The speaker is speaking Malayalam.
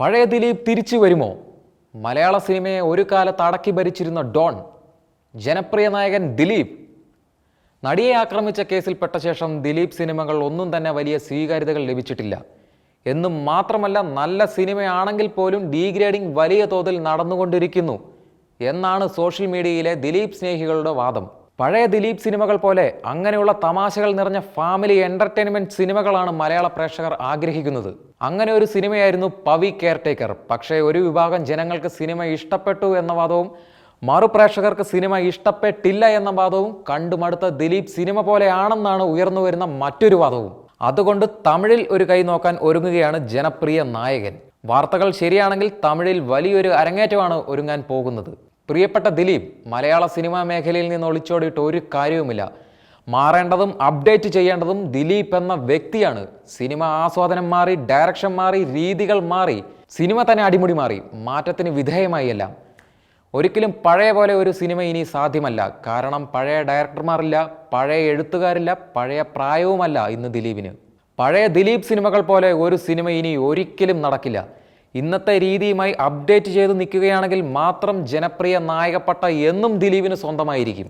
പഴയ ദിലീപ് തിരിച്ചു വരുമോ? മലയാള സിനിമയെ ഒരു കാലത്ത് അടക്കി ഭരിച്ചിരുന്ന ഡോൺ ജനപ്രിയ നായകൻ ദിലീപ്. നടിയെ ആക്രമിച്ച കേസിൽപ്പെട്ട ശേഷം ദിലീപ് സിനിമകൾ ഒന്നും തന്നെ വലിയ സ്വീകാര്യതകൾ ലഭിച്ചിട്ടില്ല. എന്നും മാത്രമല്ല നല്ല സിനിമയാണെങ്കിൽ പോലും ഡീഗ്രേഡിംഗ് വലിയ തോതിൽ നടന്നുകൊണ്ടിരിക്കുന്നു എന്നാണ് സോഷ്യൽ മീഡിയയിലെ ദിലീപ് സ്നേഹികളുടെ വാദം. പഴയ ദിലീപ് സിനിമകൾ പോലെ അങ്ങനെയുള്ള തമാശകൾ നിറഞ്ഞ ഫാമിലി എന്റർടൈൻമെന്റ് സിനിമകളാണ് മലയാള പ്രേക്ഷകർ ആഗ്രഹിക്കുന്നത്. അങ്ങനെ ഒരു സിനിമയായിരുന്നു പവി കെയർടേക്കർ. പക്ഷേ ഒരു വിഭാഗം ജനങ്ങൾക്ക് സിനിമ ഇഷ്ടപ്പെട്ടു എന്ന വാദവും മറുപ്രേക്ഷകർക്ക് സിനിമ ഇഷ്ടപ്പെട്ടില്ല എന്ന വാദവും കണ്ടുമടുത്ത ദിലീപ് സിനിമ പോലെയാണെന്നാണ് ഉയർന്നു വരുന്ന മറ്റൊരു വാദവും. അതുകൊണ്ട് തമിഴിൽ ഒരു കൈ നോക്കാൻ ഒരുങ്ങുകയാണ് ജനപ്രിയ നായകൻ. വാർത്തകൾ ശരിയാണെങ്കിൽ തമിഴിൽ വലിയൊരു അരങ്ങേറ്റമാണ് ഒരുങ്ങാൻ പോകുന്നത്. പ്രിയപ്പെട്ട ദിലീപ് മലയാള സിനിമാ മേഖലയിൽ നിന്ന് ഒളിച്ചോടിയിട്ട് ഒരു കാര്യവുമില്ല. മാറേണ്ടതും അപ്ഡേറ്റ് ചെയ്യേണ്ടതും ദിലീപ് എന്ന വ്യക്തിയാണ്. സിനിമ ആസ്വാദനം മാറി ഡയറക്ഷൻ മാറി രീതികൾ മാറി സിനിമ തന്നെ അടിമുടി മാറി മാറ്റത്തിന് വിധേയമായി എല്ലാം. ഒരിക്കലും പഴയ പോലെ ഒരു സിനിമ ഇനി സാധ്യമല്ല. കാരണം പഴയ ഡയറക്ടർമാരില്ല പഴയ എഴുത്തുകാരില്ല പഴയ പ്രായവുമല്ല ഇന്ന് ദിലീപിന്. പഴയ ദിലീപ് സിനിമകൾ പോലെ ഒരു സിനിമ ഇനി ഒരിക്കലും നടക്കില്ല. ഇന്നത്തെ രീതിയുമായി അപ്ഡേറ്റ് ചെയ്ത് നിൽക്കുകയാണെങ്കിൽ മാത്രം ജനപ്രിയ നായകപ്പട്ട എന്നും ദിലീപിന് സ്വന്തമായിരിക്കും.